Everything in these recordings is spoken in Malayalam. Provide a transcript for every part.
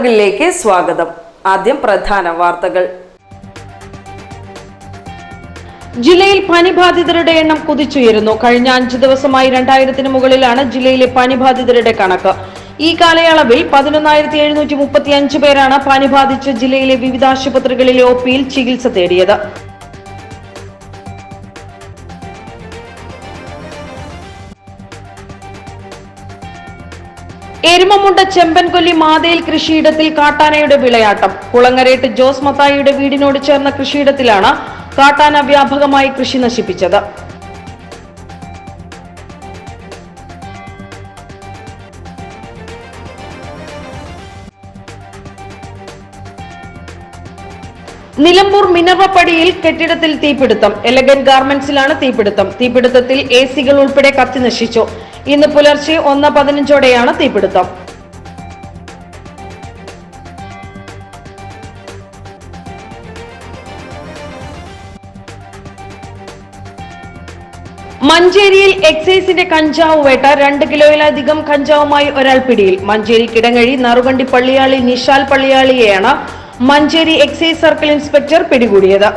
വാർത്തകളിലേക്ക് സ്വാഗതം. ആദ്യം പ്രധാന വാർത്തകൾ. ജില്ലയിൽ പനി ബാധിതരുടെ എണ്ണം കുതിച്ചുയരുന്നു. കഴിഞ്ഞ അഞ്ചു ദിവസമായി രണ്ടായിരത്തിന് മുകളിലാണ് ജില്ലയിലെ പനി ബാധിതരുടെ കണക്ക്. ഈ കാലയളവിൽ പതിനൊന്നായിരത്തി എഴുന്നൂറ്റി മുപ്പത്തി അഞ്ച് പേരാണ് പനി ബാധിച്ച് ജില്ലയിലെ വിവിധ ആശുപത്രികളിലെ ഒ പിയിൽ ചികിത്സ തേടിയത്. എരുമമുണ്ട ചെമ്പൻകൊല്ലി മാതയിൽ കൃഷിയിടത്തിൽ കാട്ടാനയുടെ വിളയാട്ടം. കുളങ്ങരേട്ട് ജോസ് മത്തായിയുടെ വീടിനോട് ചേർന്ന കൃഷിയിടത്തിലാണ് കാട്ടാന വ്യാപകമായി കൃഷി നശിപ്പിച്ചത്. നിലമ്പൂർ മിനർവപ്പടിയിൽ കെട്ടിടത്തിൽ തീപിടുത്തം. എലഗൻ ഗാർമെന്റ്സിലാണ് തീപിടുത്തം. തീപിടുത്തത്തിൽ എ സികൾ ഉൾപ്പെടെ കത്തി നശിച്ചു. ഇന്ന് പുലർച്ചെ ഒന്ന് പതിനഞ്ചോടെയാണ് തീപിടുത്തം. മഞ്ചേരിയിൽ എക്സൈസിന്റെ കഞ്ചാവ് വേട്ട രണ്ട് കിലോയിലധികം കഞ്ചാവുമായി ഒരാൾ പിടിയിൽ. മഞ്ചേരി കിടങ്ങഴി നറുകണ്ടി പള്ളിയാളി നിഷാൽ പള്ളിയാളിയെയാണ് മഞ്ചേരി എക്സൈസ് സർക്കിൾ ഇൻസ്പെക്ടർ പിടികൂടിയത്.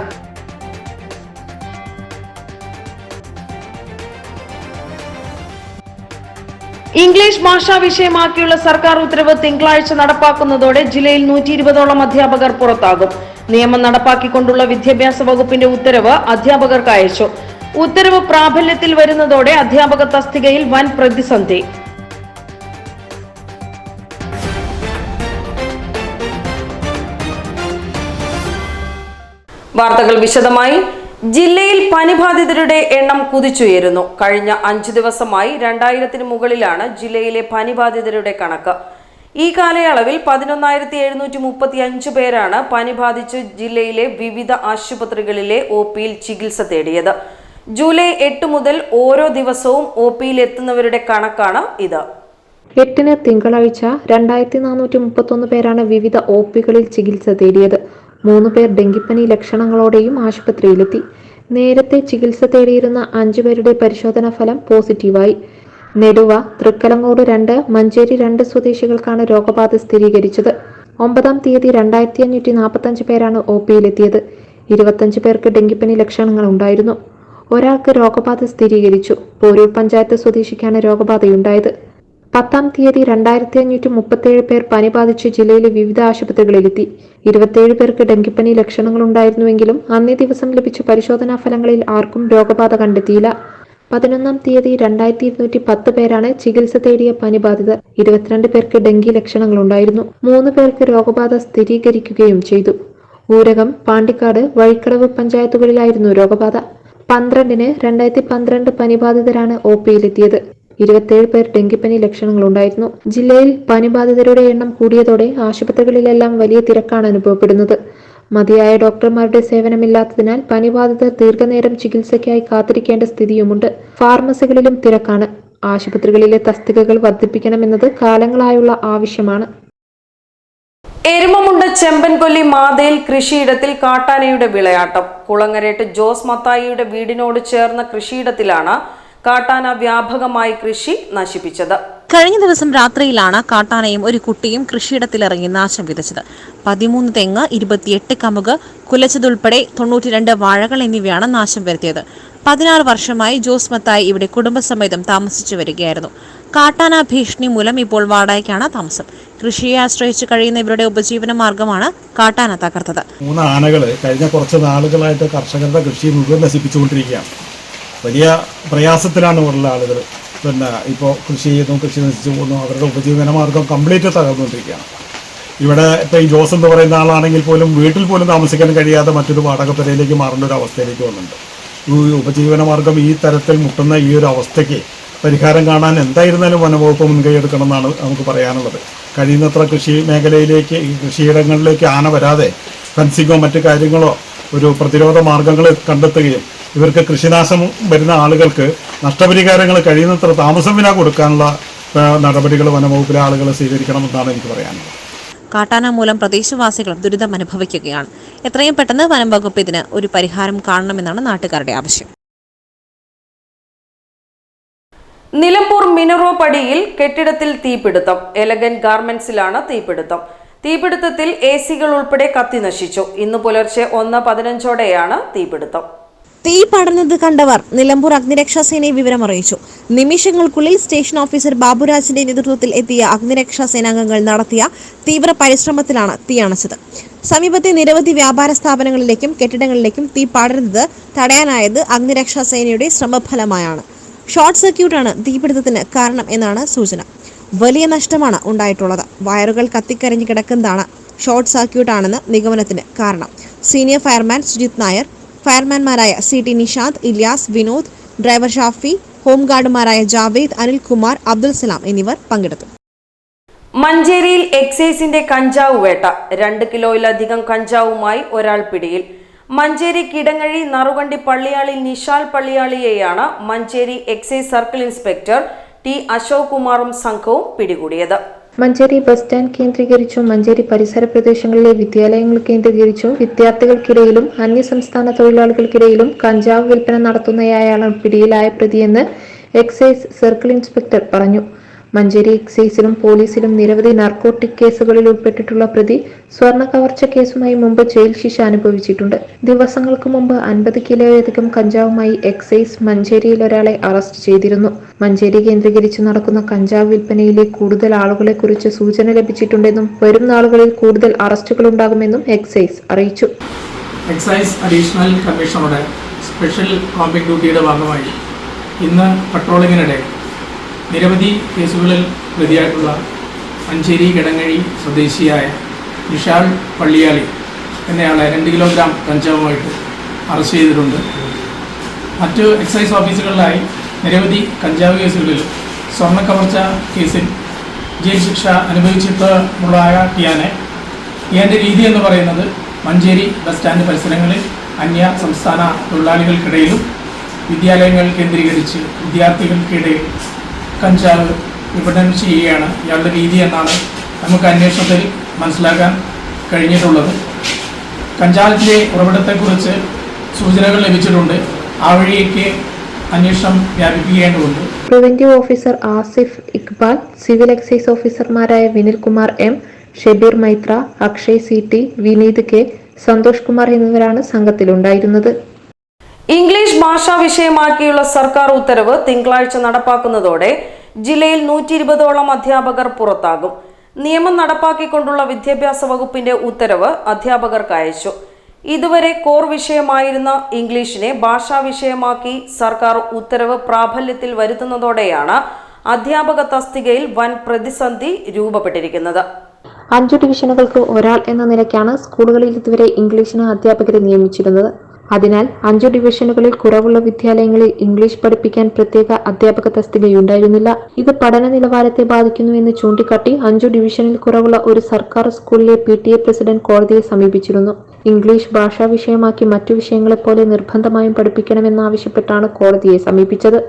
ഇംഗ്ലീഷ് ഭാഷാ വിഷയമാക്കിയുള്ള സർക്കാർ ഉത്തരവ് തിങ്കളാഴ്ച നടപ്പാക്കുന്നതോടെ ജില്ലയിൽ നൂറ്റി ഇരുപതോളം അധ്യാപകർ പുറത്താകും. നിയമം നടപ്പാക്കിക്കൊണ്ടുള്ള വിദ്യാഭ്യാസ വകുപ്പിന്റെ ഉത്തരവ് അധ്യാപകർക്ക് അയച്ചു. ഉത്തരവ് പ്രാബല്യത്തിൽ വരുന്നതോടെ അധ്യാപക തസ്തികയിൽ വൻ പ്രതിസന്ധി. വാർത്തകൾ വിശദമായി. ജില്ലയിൽ പനിബാധിതരുടെ എണ്ണം കുതിച്ചുയരുന്നു. കഴിഞ്ഞ അഞ്ചു ദിവസമായി രണ്ടായിരത്തിന് മുകളിലാണ് ജില്ലയിലെ പനിബാധിതരുടെ കണക്ക്. ഈ കാലയളവിൽ പതിനൊന്നായിരത്തി എഴുന്നൂറ്റി മുപ്പത്തി അഞ്ച് പേരാണ് പനി ബാധിച്ച് ജില്ലയിലെ വിവിധ ആശുപത്രികളിലെ ഒ പിയിൽ ചികിത്സ തേടിയത്. ജൂലൈ എട്ട് മുതൽ ഓരോ ദിവസവും ഒ പിയിൽ എത്തുന്നവരുടെ കണക്കാണ് ഇത്. എട്ടിന് തിങ്കളാഴ്ച രണ്ടായിരത്തി നാനൂറ്റി മുപ്പത്തൊന്ന് പേരാണ് വിവിധ ഒ പികളിൽ ചികിത്സ തേടിയത്. മൂന്ന് പേർ ഡെങ്കിപ്പനി ലക്ഷണങ്ങളോടെയും ആശുപത്രിയിലെത്തി. നേരത്തെ ചികിത്സ തേടിയിരുന്ന അഞ്ചു പേരുടെ പരിശോധനാ ഫലം പോസിറ്റീവായി. നെടുവ തൃക്കലങ്ങോട് രണ്ട് മഞ്ചേരി രണ്ട് സ്വദേശികൾക്കാണ് രോഗബാധ സ്ഥിരീകരിച്ചത്. ഒമ്പതാം തീയതി രണ്ടായിരത്തി അഞ്ഞൂറ്റി നാൽപ്പത്തഞ്ച് പേരാണ് ഒ പിയിലെത്തിയത്. ഇരുപത്തഞ്ച് പേർക്ക് ഡെങ്കിപ്പനി ലക്ഷണങ്ങൾ ഉണ്ടായിരുന്നു. ഒരാൾക്ക് രോഗബാധ സ്ഥിരീകരിച്ചു. പോരൂർ പഞ്ചായത്ത് സ്വദേശിക്കാണ് രോഗബാധയുണ്ടായത്. പത്താം തീയതി രണ്ടായിരത്തി അഞ്ഞൂറ്റി മുപ്പത്തേഴ് പേർ പനി ബാധിച്ച് ജില്ലയിലെ വിവിധ ആശുപത്രികളിലെത്തി. ഇരുപത്തേഴ് പേർക്ക് ഡെങ്കിപ്പനി ലക്ഷണങ്ങൾ ഉണ്ടായിരുന്നുവെങ്കിലും അന്നേ ദിവസം ലഭിച്ച പരിശോധനാ ഫലങ്ങളിൽ ആർക്കും രോഗബാധ കണ്ടെത്തിയില്ല. പതിനൊന്നാം തീയതി രണ്ടായിരത്തി ഇരുന്നൂറ്റി പത്ത് പേരാണ് ചികിത്സ തേടിയ പനി ബാധിതർ ഇരുപത്തിരണ്ട് പേർക്ക് ഡെങ്കി ലക്ഷണങ്ങൾ ഉണ്ടായിരുന്നു മൂന്ന് പേർക്ക് രോഗബാധ സ്ഥിരീകരിക്കുകയും ചെയ്തു. ഊരകം പാണ്ടിക്കാട് വഴിക്കടവ് പഞ്ചായത്തുകളിലായിരുന്നു രോഗബാധ. പന്ത്രണ്ടിന് രണ്ടായിരത്തി പന്ത്രണ്ട് പനിബാധിതരാണ് ഒ പിയിലെത്തിയത് ഇരുപത്തിയേഴ് പേർ ഡെങ്കിപ്പനി ലക്ഷണങ്ങൾ ഉണ്ടായിരുന്നു ജില്ലയിൽ പനിബാധിതരുടെ എണ്ണം കൂടിയതോടെ ആശുപത്രികളിലെല്ലാം വലിയ തിരക്കാണ് അനുഭവപ്പെടുന്നത്. മതിയായ ഡോക്ടർമാരുടെ സേവനമില്ലാത്തതിനാൽ പനിബാധിതർ ദീർഘനേരം ചികിത്സയ്ക്കായി കാത്തിരിക്കേണ്ട സ്ഥിതിയുമുണ്ട്. ഫാർമസികളിലും തിരക്കാണ്. ആശുപത്രികളിലെ തസ്തികകൾ വർദ്ധിപ്പിക്കണമെന്നത് കാലങ്ങളായുള്ള ആവശ്യമാണ്. എരുമമുണ്ട് ചെമ്പൻകൊല്ലി മാതയിൽ കൃഷിയിടത്തിൽ കാട്ടാനയുടെ വിളയാട്ടം. കുളങ്ങരേട്ട് ജോസ് മത്തായിയുടെ വീടിനോട് ചേർന്ന കൃഷിയിടത്തിലാണ് കാട്ടാന വ്യാപകമായി കൃഷി നശിപ്പിച്ചത്. കഴിഞ്ഞ ദിവസം രാത്രിയിലാണ് കാട്ടാനയും ഒരു കുട്ടിയും കൃഷിയിടത്തിലിറങ്ങി നാശം വിതച്ചത്. പതിമൂന്ന് തെങ്ങ് ഇരുപത്തിയെട്ട് കമുക് കുലച്ചതുൾപ്പെടെ തൊണ്ണൂറ്റിരണ്ട് വാഴകൾ എന്നിവയാണ് നാശം വരുത്തിയത്. പതിനാറ് വർഷമായി ജോസ് മത്തായി ഇവിടെ കുടുംബസമേതം താമസിച്ചു വരികയായിരുന്നു. കാട്ടാന ഭീഷണി മൂലം ഇപ്പോൾ വാടകയ്ക്കാണ് താമസം. കൃഷിയെ ആശ്രയിച്ച് കഴിയുന്ന ഇവരുടെ ഉപജീവന മാർഗമാണ് കാട്ടാന തകർത്തത്. മൂന്ന് ആനകൾ കഴിഞ്ഞ കുറച്ച് നാളുകളായിട്ട് കർഷകരുടെ കൃഷി മുഴുവൻ നശിപ്പിച്ചുകൊണ്ടിരിക്കുകയാണ്. വലിയ പ്രയാസത്തിലാണ് ഉള്ള ആളുകൾ. പിന്നെ ഇപ്പോൾ കൃഷി ചെയ്യുന്നു കൃഷി നശിച്ചു പോകുന്നു. അവരുടെ ഉപജീവന മാർഗം കംപ്ലീറ്റ് തകർന്നുകൊണ്ടിരിക്കുകയാണ്. ഇവിടെ ഇപ്പോൾ ഈ ജോസ് എന്ന് പറയുന്ന ആളാണെങ്കിൽ പോലും വീട്ടിൽ പോലും താമസിക്കാൻ കഴിയാതെ മറ്റൊരു വാടകപ്പുരയിലേക്ക് മാറേണ്ട ഒരു അവസ്ഥയിലേക്ക് വന്നിട്ടുണ്ട്. ഈ ഉപജീവന മാർഗം ഈ തരത്തിൽ മുട്ടുന്ന ഈ ഒരു അവസ്ഥയ്ക്ക് പരിഹാരം കാണാൻ എന്തായിരുന്നാലും വനവകുപ്പ് മുൻകൈ എടുക്കണം എന്നാണ് നമുക്ക് പറയാനുള്ളത്. കഴിയുന്നത്ര കൃഷി മേഖലയിലേക്ക് കൃഷിയിടങ്ങളിലേക്ക് ആന വരാതെ ഫെൻസിങ്ങോ മറ്റു കാര്യങ്ങളോ ഒരു പ്രതിരോധ മാർഗങ്ങൾ കണ്ടെത്തുകയും ഇവർക്ക് കൃഷിനാശം വരുന്ന ആളുകൾക്ക് നഷ്ടപരിഹാരങ്ങൾ കഴിയുന്നത്ര താമസം വിന കൊടുക്കാനുള്ള നടപടികൾ വനംവകുപ്പിലെ ആളുകൾ സ്വീകരിക്കണമെന്നാണ് എനിക്ക് പറയാനുള്ളത്. കാട്ടാന മൂലം പ്രദേശവാസികളും ദുരിതം അനുഭവിക്കുകയാണ്. എത്രയും പെട്ടെന്ന് വനം വകുപ്പ് ഇതിന് ഒരു പരിഹാരം കാണണമെന്നാണ് നാട്ടുകാരുടെ ആവശ്യം. നിലമ്പൂർ മിനറോ പടിയിൽ കെട്ടിടത്തിൽ തീപിടുത്തം. എലഗൻ ഗാർമെന്റ്സിലാണ് തീപിടുത്തം. തീപിടുത്തത്തിൽ എ സികൾ ഉൾപ്പെടെ കത്തി നശിച്ചു. ഇന്ന് പുലർച്ചെ ഒന്ന് പതിനഞ്ചോടെയാണ് തീപിടുത്തം. തീ പടർന്നത് കണ്ടവർ നിലമ്പൂർ അഗ്നിരക്ഷാ സേനയെ വിവരമറിയിച്ചു. നിമിഷങ്ങൾക്കുള്ളിൽ സ്റ്റേഷൻ ഓഫീസർ ബാബുരാജിന്റെ നേതൃത്വത്തിൽ എത്തിയ അഗ്നിരക്ഷാ സേനാംഗങ്ങൾ നടത്തിയ തീവ്ര പരിശ്രമത്തിലാണ് തീ അണച്ചത്. സമീപത്തെ നിരവധി വ്യാപാര സ്ഥാപനങ്ങളിലേക്കും കെട്ടിടങ്ങളിലേക്കും തീ പടരുന്നത് തടയാനായത് അഗ്നിരക്ഷാ സേനയുടെ ശ്രമഫലമായാണ്. ഷോർട്ട് സർക്യൂട്ടാണ് തീപിടുത്തത്തിന് കാരണം എന്നാണ് സൂചന. വലിയ നഷ്ടമാണ് ഉണ്ടായിട്ടുള്ളത്. വയറുകൾ കത്തിക്കരിഞ്ഞ് കിടക്കുന്നതാണ് ഷോർട്ട് സർക്യൂട്ട് സർക്യൂട്ടാണെന്ന് നിഗമനത്തിന് കാരണം. Senior fireman Sujith Nair ഫയർമാൻമാരായ C T Nishad Iliyas Vinod driver Shafi ഹോംഗാർഡുമാരായ Javed Anilkumar Abdul Salam എന്നിവർ പങ്കെടുത്തു. മഞ്ചേരിയിൽ എക്സൈസിന്റെ കഞ്ചാവ് വേട്ട. രണ്ട് കിലോയിലധികം കഞ്ചാവുമായി ഒരാൾ പിടിയിൽ. Manjeri Kidangazhi Narukandi Palliyali Nishal പള്ളിയാളിയെയാണ് Manjeri excise circle inspector T Ashok കുമാറും സംഘവും പിടികൂടിയത്. മഞ്ചേരി ബസ് സ്റ്റാൻഡ് കേന്ദ്രീകരിച്ചും മഞ്ചേരി പരിസര പ്രദേശങ്ങളിലെ വിദ്യാലയങ്ങൾ കേന്ദ്രീകരിച്ചും വിദ്യാർത്ഥികൾക്കിടയിലും അന്യസംസ്ഥാന തൊഴിലാളികൾക്കിടയിലും കഞ്ചാവ് വിൽപ്പന നടത്തുന്നയാളാണ് പിടിയിലായ പ്രതിയെന്ന് എക്സൈസ് സർക്കിൾ ഇൻസ്പെക്ടർ പറഞ്ഞു. മഞ്ചേരി എക്സൈസിലും പോലീസിലും നിരവധി നാർക്കോട്ടിക് കേസുകളിൽ ഉൾപ്പെട്ടിട്ടുള്ള പ്രതി സ്വർണ കവർച്ച കേസുമായി മുമ്പ് ജയിൽ ശിക്ഷ അനുഭവിച്ചിട്ടുണ്ട്. ദിവസങ്ങൾക്ക് മുമ്പ് അൻപത് കിലോയധികം കഞ്ചാവുമായി എക്സൈസ് മഞ്ചേരിയിൽ ഒരാളെ അറസ്റ്റ് ചെയ്തിരുന്നു. മഞ്ചേരി കേന്ദ്രീകരിച്ച് നടക്കുന്ന കഞ്ചാവ് വിൽപ്പനയിലെ കൂടുതൽ ആളുകളെ കുറിച്ച് സൂചന ലഭിച്ചിട്ടുണ്ടെന്നും വരും നാളുകളിൽ കൂടുതൽ അറസ്റ്റുകൾ ഉണ്ടാകുമെന്നും എക്സൈസ് അറിയിച്ചു. എക്സൈസ് അഡീഷണൽ കമ്മീഷണറുടെ സ്പെഷ്യൽ കോമ്പിംഗ് ഡ്യൂട്ടിയുടെ ഭാഗമായി ഇന്ന് പട്രോളിങ്ങിനിടെ നിരവധി കേസുകളിൽ പ്രതിയായിട്ടുള്ള മഞ്ചേരി കിടങ്ങഴി സ്വദേശിയായ നിഷാൽ പള്ളിയാളി എന്നയാളെ രണ്ട് കിലോഗ്രാം കഞ്ചാവുമായിട്ട് അറസ്റ്റ് ചെയ്തിട്ടുണ്ട്. മറ്റ് എക്സൈസ് ഓഫീസുകളിലായി നിരവധി കഞ്ചാവ് കേസുകളിൽ സ്വർണ കവർച്ച കേസിൽ ജയിൽ ശിക്ഷ അനുഭവിച്ചിട്ടുള്ളതായ ടിയാനെ. ടിയാന്റെ രീതി എന്ന് പറയുന്നത് മഞ്ചേരി ബസ് സ്റ്റാൻഡ് പരിസരങ്ങളിൽ അന്യ സംസ്ഥാന തൊഴിലാളികൾക്കിടയിലും വിദ്യാലയങ്ങൾ കേന്ദ്രീകരിച്ച് വിദ്യാർത്ഥികൾക്കിടയിൽ കഞ്ചാവ് വിപണനം ചെയ്യുകയാണ്. ഇയാളുടെ രീതി എന്നാണ് നമുക്ക് അന്വേഷണത്തിൽ മനസ്സിലാക്കാൻ കഴിഞ്ഞിട്ടുള്ളത്. കഞ്ചാവിന്റെ ഉറവിടത്തെക്കുറിച്ച് സൂചനകൾ ലഭിച്ചിട്ടുണ്ട്. ആ വഴിയേക്ക് അന്വേഷണം വ്യാപിപ്പിക്കേണ്ടതുണ്ട്. Preventive officer Asif Iqbal civil excise ഓഫീസർമാരായ Vinilkumar M Shebeer Maithra Akshay C T Vineeth K Santhosh Kumar എന്നിവരാണ് സംഘത്തിലുണ്ടായിരുന്നത്. ഇംഗ്ലീഷ് ഭാഷാ വിഷയമാക്കിയുള്ള സർക്കാർ ഉത്തരവ് തിങ്കളാഴ്ച നടപ്പാക്കുന്നതോടെ ജില്ലയിൽ നൂറ്റി ഇരുപതോളം അധ്യാപകർ പുറത്താകും. നിയമം നടപ്പാക്കിക്കൊണ്ടുള്ള വിദ്യാഭ്യാസ വകുപ്പിന്റെ ഉത്തരവ് അധ്യാപകർക്ക് അയച്ചു. ഇതുവരെ കോർ വിഷയമായിരുന്ന ഇംഗ്ലീഷിനെ ഭാഷാ വിഷയമാക്കി സർക്കാർ ഉത്തരവ് പ്രാബല്യത്തിൽ വരുത്തുന്നതോടെയാണ് അധ്യാപക തസ്തികയിൽ വൻ പ്രതിസന്ധി രൂപപ്പെട്ടിരിക്കുന്നത്. അഞ്ചു ഡിവിഷനുകൾക്ക് ഒരാൾ എന്ന നിലയ്ക്കാണ് സ്കൂളുകളിൽ ഇതുവരെ ഇംഗ്ലീഷിന് അധ്യാപകരെ നിയമിച്ചിരുന്നത്. അതിനാൽ അഞ്ചു ഡിവിഷനുകളിൽ കുറവുള്ള വിദ്യാലയങ്ങളിൽ ഇംഗ്ലീഷ് പഠിപ്പിക്കാൻ പ്രത്യേക അധ്യാപക തസ്തികയുണ്ടായിരുന്നില്ല. ഇത് പഠന നിലവാരത്തെ ബാധിക്കുന്നുവെന്ന് ചൂണ്ടിക്കാട്ടി അഞ്ചു ഡിവിഷനിൽ കുറവുള്ള ഒരു സർക്കാർ സ്കൂളിലെ പി ടി എ പ്രസിഡന്റ് കോടതിയെ സമീപിച്ചിരുന്നു. ഇംഗ്ലീഷ് ഭാഷാ വിഷയമാക്കി മറ്റു വിഷയങ്ങളെപ്പോലെ നിർബന്ധമായും പഠിപ്പിക്കണമെന്നാവശ്യപ്പെട്ടാണ് കോടതിയെ സമീപിച്ചത്.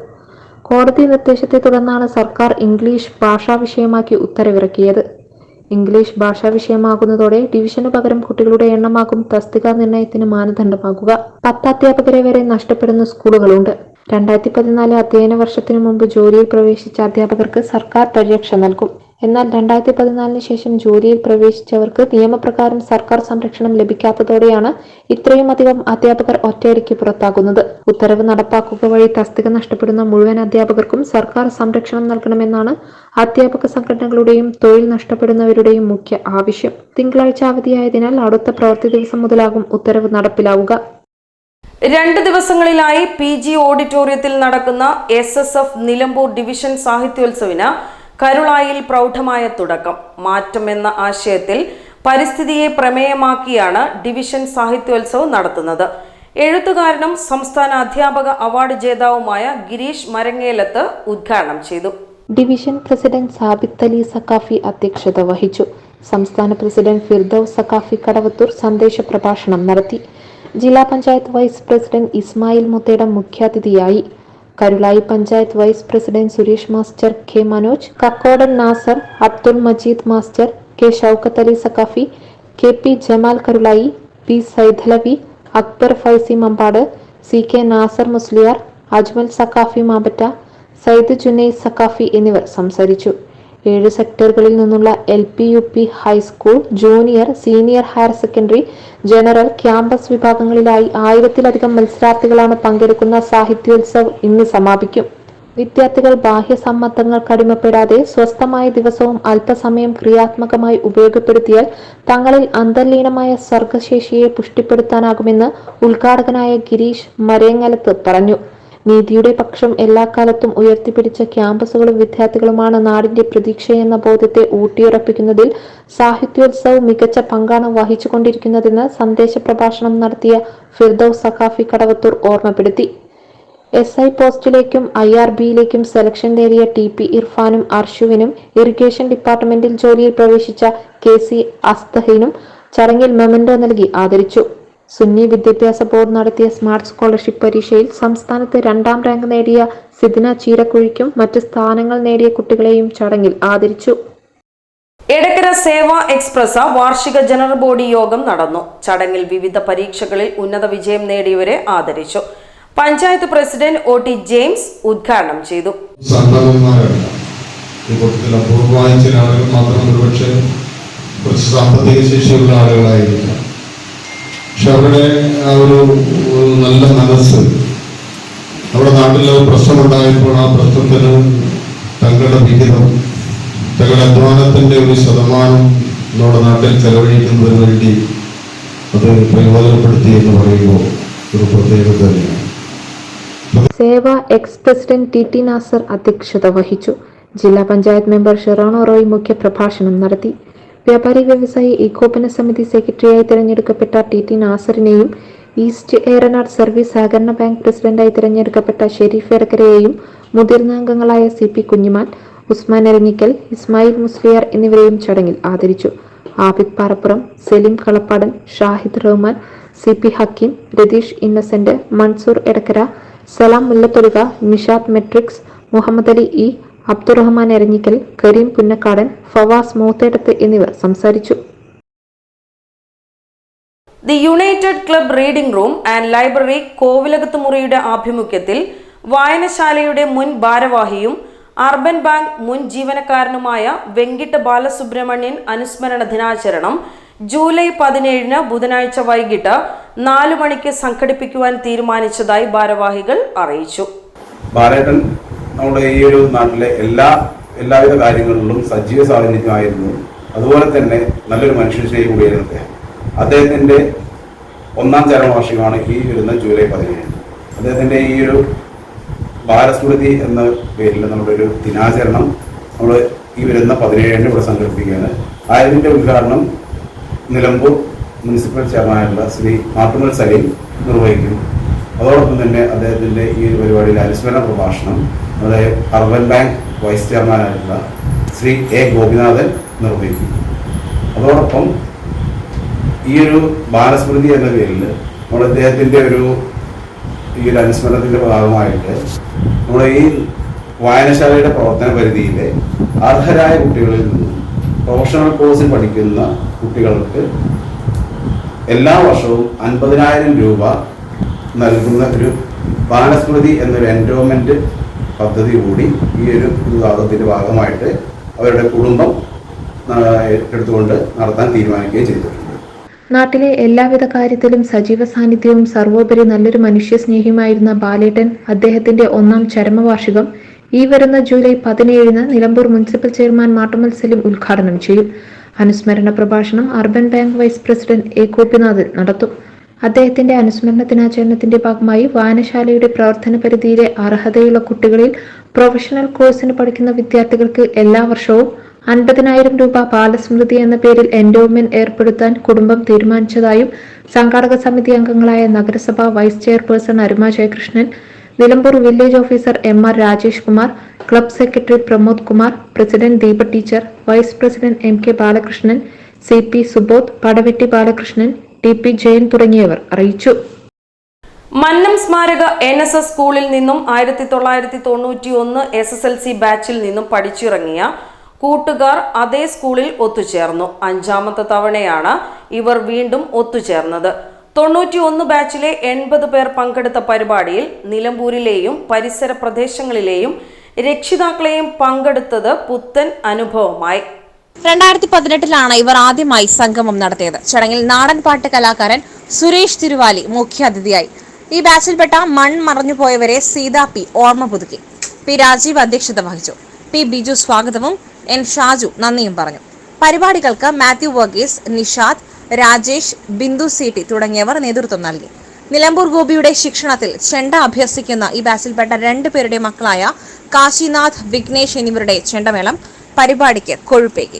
കോടതി നിർദ്ദേശത്തെ തുടർന്നാണ് സർക്കാർ ഇംഗ്ലീഷ് ഭാഷാ വിഷയമാക്കി ഉത്തരവിറക്കിയത്. ഇംഗ്ലീഷ് ഭാഷാ വിഷയമാകുന്നതോടെ ഡിവിഷനു പകരം കുട്ടികളുടെ എണ്ണമാകും തസ്തിക നിർണയത്തിന് മാനദണ്ഡമാകുക. പത്ത് അധ്യാപകരെ വരെ നഷ്ടപ്പെടുന്ന സ്കൂളുകളുണ്ട്. രണ്ടായിരത്തി പതിനാല് അധ്യയന വർഷത്തിനു മുമ്പ് ജോലിയിൽ പ്രവേശിച്ച അധ്യാപകർക്ക് സർക്കാർ പരിരക്ഷ നൽകും. എന്നാൽ രണ്ടായിരത്തി പതിനാലിന് ശേഷം ജോലിയിൽ പ്രവേശിച്ചവർക്ക് നിയമപ്രകാരം സർക്കാർ സംരക്ഷണം ലഭിക്കാത്തതോടെയാണ് ഇത്രയും അധികം അധ്യാപകർ ഒറ്റയടിക്ക് പുറത്താകുന്നത്. ഉത്തരവ് നടപ്പാക്കുക വഴി തസ്തിക നഷ്ടപ്പെടുന്ന മുഴുവൻ അധ്യാപകർക്കും സർക്കാർ സംരക്ഷണം നൽകണമെന്നാണ് അധ്യാപക സംഘടനകളുടെയും തൊഴിൽ നഷ്ടപ്പെടുന്നവരുടെയും മുഖ്യ ആവശ്യം. തിങ്കളാഴ്ച അവധിയായതിനാൽ അടുത്ത പ്രവൃത്തി ദിവസം മുതലാകും ഉത്തരവ് നടപ്പിലാവുക. രണ്ട് ദിവസങ്ങളിലായി പി ജി ഓഡിറ്റോറിയത്തിൽ നടക്കുന്ന S S F Nilambur division സാഹിത്യോത്സവിന് കരുളായിൽ പ്രൗഢമായ തുടക്കം. മാറ്റം എന്ന ആശയത്തിൽ പരിസ്ഥിതിയെ പ്രമേയമാക്കിയാണ് ഡിവിഷൻ സാഹിത്യോത്സവം നടത്തുന്നത്. എഴുത്തുകാരനും സംസ്ഥാന അധ്യാപക അവാർഡ് ജേതാവുമായ ഗിരീഷ് മരങ്ങേലത്ത് ഉദ്ഘാടനം ചെയ്തു. ഡിവിഷൻ പ്രസിഡന്റ് സാബിത്ത് അലി സക്കാഫി അധ്യക്ഷത വഹിച്ചു. സംസ്ഥാന പ്രസിഡന്റ് ഫിർദൌസ് സക്കാഫി കടവത്തൂർ സന്ദേശ പ്രഭാഷണം നടത്തി. ജില്ലാ പഞ്ചായത്ത് വൈസ് പ്രസിഡന്റ് ഇസ്മായിൽ മുത്തേടം മുഖ്യാതിഥിയായി. Karulai panchayat vice president Suresh master K Manoj Kakkodan Nasar Abdul Majeed master K Shoukath Ali Saqafi K P Jamal Karulai P Saidalavi Akbar Faizy Mambad C K Nasar Musliyar Ajmal Saqafi Mabatta Sayyid Junai Saqafi എന്നിവർ സംസാരിച്ചു. ഏഴ് സെക്ടറുകളിൽ നിന്നുള്ള L P U P high school junior senior higher secondary general campus വിഭാഗങ്ങളിലായി ആയിരത്തിലധികം മത്സരാർത്ഥികളാണ് പങ്കെടുക്കുന്ന സാഹിത്യോത്സവം ഇന്ന് സമാപിക്കും. വിദ്യാർത്ഥികൾ ബാഹ്യ സമ്മർദ്ദങ്ങൾ കടിമപ്പെടാതെ സ്വസ്ഥമായ ദിവസവും അല്പസമയം ക്രിയാത്മകമായി ഉപയോഗപ്പെടുത്തിയാൽ തങ്ങളിൽ അന്തർലീനമായ സർഗശേഷിയെ പുഷ്ടിപ്പെടുത്താനാകുമെന്ന് ഉദ്ഘാടകനായ ഗിരീഷ് മരേങ്ങലത്ത് പറഞ്ഞു. നീതിയുടെ പക്ഷം എല്ലാ കാലത്തും ഉയർത്തിപ്പിടിച്ച ക്യാമ്പസുകളും വിദ്യാർത്ഥികളുമാണ് നാടിന്റെ പ്രതീക്ഷയെന്ന ബോധ്യത്തെ ഊട്ടിയുറപ്പിക്കുന്നതിൽ സാഹിത്യോത്സവം മികച്ച പങ്കാണ് വഹിച്ചുകൊണ്ടിരിക്കുന്നതെന്ന് സന്ദേശ പ്രഭാഷണം നടത്തിയ ഫിർദൌസ് സഖാഫി കടവത്തൂർ ഓർമ്മപ്പെടുത്തി. എസ് ഐ പോസ്റ്റിലേക്കും ഐ ആർ ബിയിലേക്കും സെലക്ഷൻ നേടിയ ടി പി ഇർഫാനും അർഷുവിനും ഇറിഗേഷൻ ഡിപ്പാർട്ട്മെന്റിൽ ജോലിയിൽ പ്രവേശിച്ച കെ സി അസ്തഹിനും ചടങ്ങിൽ മെമന്റോ നൽകി ആദരിച്ചു. സുന്നി വിദ്യാഭ്യാസ ബോർഡ് നടത്തിയ സ്മാർട്ട് സ്കോളർഷിപ്പ് പരീക്ഷയിൽ സംസ്ഥാനത്ത് രണ്ടാം റാങ്ക് നേടിയ സിദിന ചീരക്കുഴിക്കും മറ്റ് സ്ഥാനങ്ങൾ നേടിയ കുട്ടികളെയും ചടങ്ങിൽ ആദരിച്ചു. എടക്കര സേവാ എക്സ്പ്രസ് വാർഷിക ജനറൽ ബോഡി യോഗം നടന്നു. ചടങ്ങിൽ വിവിധ പരീക്ഷകളിൽ ഉന്നത വിജയം നേടിയവരെ ആദരിച്ചു. Panchayat president O T James ഉദ്ഘാടനം ചെയ്തു. മാത്രം ഒരുപക്ഷെ കുറച്ച് സാമ്പത്തിക ശേഷിയുള്ള ആളുകളായിരിക്കാം. പക്ഷെ അവരുടെ ആ ഒരു നല്ല മനസ്സ്. നമ്മുടെ നാട്ടിൽ പ്രശ്നമുണ്ടായപ്പോൾ ആ പ്രശ്നത്തിന് തങ്ങളുടെ വിഹിതം തങ്ങളുടെ അധ്വാനത്തിന്റെ ഒരു ശതമാനം നമ്മുടെ നാട്ടിൽ ചെലവഴിക്കുന്നതിന് വേണ്ടി അത് പ്രയോജനപ്പെടുത്തി എന്ന് പറയുമ്പോൾ ഒരു പ്രത്യേകത തന്നെയാണ്. Seva ex president T T Nasar അധ്യക്ഷത വഹിച്ചു. ജില്ലാ പഞ്ചായത്ത് മെമ്പർ ഷെറോണോ റോയ് മുഖ്യപ്രഭാഷണം നടത്തി. വ്യാപാരി വ്യവസായി ഏകോപന സമിതി സെക്രട്ടറിയായി തിരഞ്ഞെടുക്കപ്പെട്ട ടി ടി നാസറിനെയും ഈസ്റ്റ് ഏറനാട് സർവീസ് സഹകരണ ബാങ്ക് പ്രസിഡന്റായി തിരഞ്ഞെടുക്കപ്പെട്ട ഷെരീഫ് എറക്കരയെയും മുതിർന്ന അംഗങ്ങളായ സി പി കുഞ്ഞിമാൻ ഉസ്മാൻ എരഞ്ഞിക്കൽ ഇസ്മായിൽ മുസ്ലിയാർ എന്നിവരെയും ചടങ്ങിൽ ആദരിച്ചു. Abid Parappuram Salim Kalappadan Shahid Rahman C P Hakim Ratheesh Innocent Mansoor Edakkara Salam Mullathoduka Nishad Matrix Muhammad Ali E Abdurahman Eranhikkal Karim Punnakkadan Fawas Moothedath എന്നിവർ സംസാരിച്ചു. The United Club Reading Room and Library Kovilakath മുറിയുടെ ആഭിമുഖ്യത്തിൽ വായനശാലയുടെ മുൻ ഭാരവാഹിയും അർബൻ ബാങ്ക് മുൻ ജീവനക്കാരനുമായ വെങ്കിട്ട ബാലസുബ്രഹ്മണ്യൻ അനുസ്മരണ ദിനാചരണം ജൂലൈ പതിനേഴിന് ബുധനാഴ്ച വൈകിട്ട് നാലു മണിക്ക് സംഘടിപ്പിക്കുവാൻ തീരുമാനിച്ചതായി ഭാരവാഹികൾ അറിയിച്ചു. നമ്മുടെ ഈ ഒരു നാട്ടിലെ എല്ലാ എല്ലാവിധ കാര്യങ്ങളിലും സജീവ സാഹചര്യമായിരുന്നു അതുപോലെ തന്നെ നല്ലൊരു മനുഷ്യശ്രീ കൂടിയായിരുന്നു അദ്ദേഹം. അദ്ദേഹത്തിന്റെ ഒന്നാം ചരമവാർഷികമാണ് ഈ വരുന്ന ജൂലൈ പതിനേഴ്. അദ്ദേഹത്തിന്റെ ഈ ഒരു ബാലസ്മൃതി എന്ന പേരിൽ നമ്മുടെ ഒരു ദിനാചരണം നമ്മൾ ഈ വരുന്ന പതിനേഴിന് ഇവിടെ സംഘടിപ്പിക്കുകയാണ്. ആയതിന്റെ ഉദ്ഘാടനം നിലമ്പൂർ മുനിസിപ്പൽ ചെയർമാനായിട്ടുള്ള ശ്രീ മാത്തുമൽ സലീം നിർവഹിക്കും. അതോടൊപ്പം തന്നെ അദ്ദേഹത്തിന്റെ ഈ ഒരു പരിപാടിയിലെ അനുസ്മരണ പ്രഭാഷണം നമ്മുടെ അർബൻ ബാങ്ക് വൈസ് ചെയർമാനായിട്ടുള്ള ശ്രീ എ ഗോപിനാഥൻ നിർവഹിക്കും. അതോടൊപ്പം ഈ ഒരു ബാലസ്മൃതി എന്ന പേരിൽ നമ്മുടെ അദ്ദേഹത്തിന്റെ ഒരു ഈ ഒരു അനുസ്മരണത്തിന്റെ ഭാഗമായിട്ട് നമ്മുടെ ഈ വായനശാലയുടെ പ്രവർത്തന പരിധിയിൽ അർഹരായ കുട്ടികളിൽ നിന്നും പ്രൊഫഷണൽ കോഴ്സിൽ പഠിക്കുന്ന കുട്ടികൾക്ക് എല്ലാ വർഷവും അൻപതിനായിരം രൂപ നൽകുന്ന ഒരു ബാലസ്മൃതി എന്നൊരു എൻഡോമെന്റ് പദ്ധതി കൂടി ഈ ഒരു വിവാദത്തിന്റെ ഭാഗമായിട്ട് അവരുടെ കുടുംബം ഏറ്റെടുത്തുകൊണ്ട് നടത്താൻ തീരുമാനിക്കുകയും ചെയ്തിട്ടുണ്ട്. നാട്ടിലെ എല്ലാവിധ കാര്യത്തിലും സജീവ സാന്നിധ്യവും സർവോപരി നല്ലൊരു മനുഷ്യ മനുഷ്യസ്നേഹിയുമായിരുന്ന ബാലേട്ടൻ അദ്ദേഹത്തിന്റെ ഒന്നാം ചരമവാർഷികം ഈ വരുന്ന ജൂലൈ പതിനേഴിന് നിലമ്പൂർ മുനിസിപ്പൽ ചെയർമാൻ മാട്ടുമൽ സലീം ഉദ്ഘാടനം ചെയ്യും. അനുസ്മരണ പ്രഭാഷണം urban bank vice president A. Gopinathan നടത്തും. അദ്ദേഹത്തിന്റെ അനുസ്മരണ ദിനാചരണത്തിന്റെ ഭാഗമായി വായനശാലയുടെ പ്രവർത്തന പരിധിയിലെ അർഹതയുള്ള കുട്ടികളിൽ പ്രൊഫഷണൽ കോഴ്സിന് പഠിക്കുന്ന വിദ്യാർത്ഥികൾക്ക് എല്ലാ വർഷവും അൻപതിനായിരം രൂപ ബാലസ്മൃതി എന്ന പേരിൽ എൻഡോമെന്റ് ഏർപ്പെടുത്താൻ കുടുംബം തീരുമാനിച്ചതായും സംഘാടക സമിതി അംഗങ്ങളായ നഗരസഭ vice chairperson Aruma Jayakrishnan Nilambur village officer M R Rajesh Kumar club secretary Pramod Kumar president Deepa teacher vice president M K Balakrishnan C P Subodh Padavetti Balakrishnan T P Jayan തുടങ്ങിയവർ അറിയിച്ചു. മന്നം സ്മാരക എൻ എസ് എസ് സ്കൂളിൽ നിന്നും ആയിരത്തി തൊള്ളായിരത്തി തൊണ്ണൂറ്റി ഒന്ന് എസ് എസ് എൽ സി ബാച്ചിൽ നിന്നും പഠിച്ചിറങ്ങിയ കൂട്ടുകാർ അതേ സ്കൂളിൽ ഒത്തുചേർന്നു. അഞ്ചാമത്തെ തവണയാണ് ഇവർ വീണ്ടും ഒത്തുചേർന്നത്. തൊണ്ണൂറ്റി ഒന്ന് ബാച്ചിലെ എൺപത് പേർ പങ്കെടുത്ത പരിപാടിയിൽ നിലമ്പൂരിലെയും പരിസര പ്രദേശങ്ങളിലെയും രക്ഷിതാക്കളെയും പങ്കെടുത്തത് പുത്തൻ അനുഭവമായി. രണ്ടായിരത്തി പതിനെട്ടിലാണ് ഇവർ ആദ്യമായി സംഗമം നടത്തിയത്. ചടങ്ങിൽ നാടൻ പാട്ട് കലാകാരൻ സുരേഷ് തിരുവാലി മുഖ്യാതിഥിയായി. ഈ ബാച്ചിൽപ്പെട്ട മൺ മറഞ്ഞുപോയവരെ സീതാ പി ഓർമ്മ പുതുക്കി. പി രാജീവ് അധ്യക്ഷത വഹിച്ചു. പി ബിജു സ്വാഗതവും എൻ ഷാജു നന്ദിയും പറഞ്ഞു. പരിപാടികൾക്ക് മാത്യു വർഗീസ് നിഷാദ് രാജേഷ് ബിന്ദു സീട്ടി തുടങ്ങിയവർ നേതൃത്വം നൽകി. നിലമ്പൂർ ഗോപിയുടെ ശിക്ഷണത്തിൽ ചെണ്ട അഭ്യസിക്കുന്ന ഈ ബാച്ചിൽപ്പെട്ട രണ്ടു പേരുടെ മക്കളായ കാശിനാഥ് വിഘ്നേഷ് എന്നിവരുടെ ചെണ്ടമേളം പരിപാടിക്ക് കൊഴുപ്പേകി.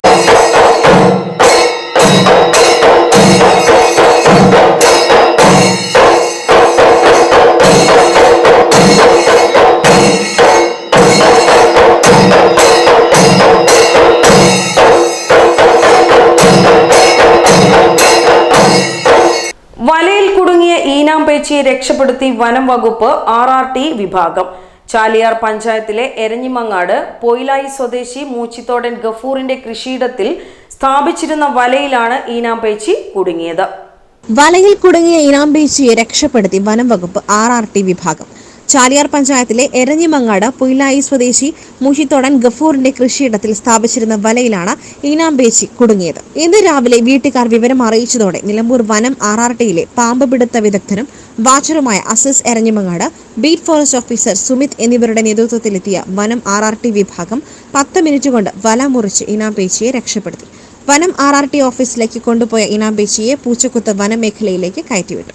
വലയിൽ കുടുങ്ങിയ ഈനാമ്പേച്ചിയെ രക്ഷപ്പെടുത്തി വനം വകുപ്പ് ആർ ആർ ടി വിഭാഗം. ചാലിയാർ പഞ്ചായത്തിലെ എരഞ്ഞിമങ്ങാട് പൊയിലായി സ്വദേശി മൂച്ചിത്തോടൻ ഗഫൂറിന്റെ കൃഷിയിടത്തിൽ സ്ഥാപിച്ചിരുന്ന വലയിലാണ് ഈനാമ്പേച്ചി കുടുങ്ങിയത്. വലയിൽ കുടുങ്ങിയ ഇനാംബേച്ചിയെ രക്ഷപ്പെടുത്തി വനം വകുപ്പ് ആർ ആർ ടി വിഭാഗം. ചാലിയാർ പഞ്ചായത്തിലെ എരഞ്ഞിമങ്ങാട് പുയിലായി സ്വദേശി മുഷിത്തോടൻ ഗഫൂറിന്റെ കൃഷിയിടത്തിൽ സ്ഥാപിച്ചിരുന്ന വലയിലാണ് ഈനാംബേച്ചി കുടുങ്ങിയത്. ഇന്ന് രാവിലെ വീട്ടുകാർ വിവരം അറിയിച്ചതോടെ നിലമ്പൂർ വനം ആർ ആർ ടിയിലെ പാമ്പ് പിടുത്ത വിദഗ്ധനും വാച്ചറുമായ Azeez Eranhimangad beat forest officer Sumith എന്നിവരുടെ നേതൃത്വത്തിലെത്തിയ വനം ആർ ആർ ടി വിഭാഗം പത്ത് മിനിറ്റ് കൊണ്ട് വല മുറിച്ച് ഈനാംബേച്ചിയെ രക്ഷപ്പെടുത്തി. വനം ആർ ആർ ടി ഓഫീസിലേക്ക് കൊണ്ടുപോയ ഇനാംബേച്ചിയെ പൂച്ചക്കുത്ത് വനമേഖലയിലേക്ക് കയറ്റിവിട്ടു.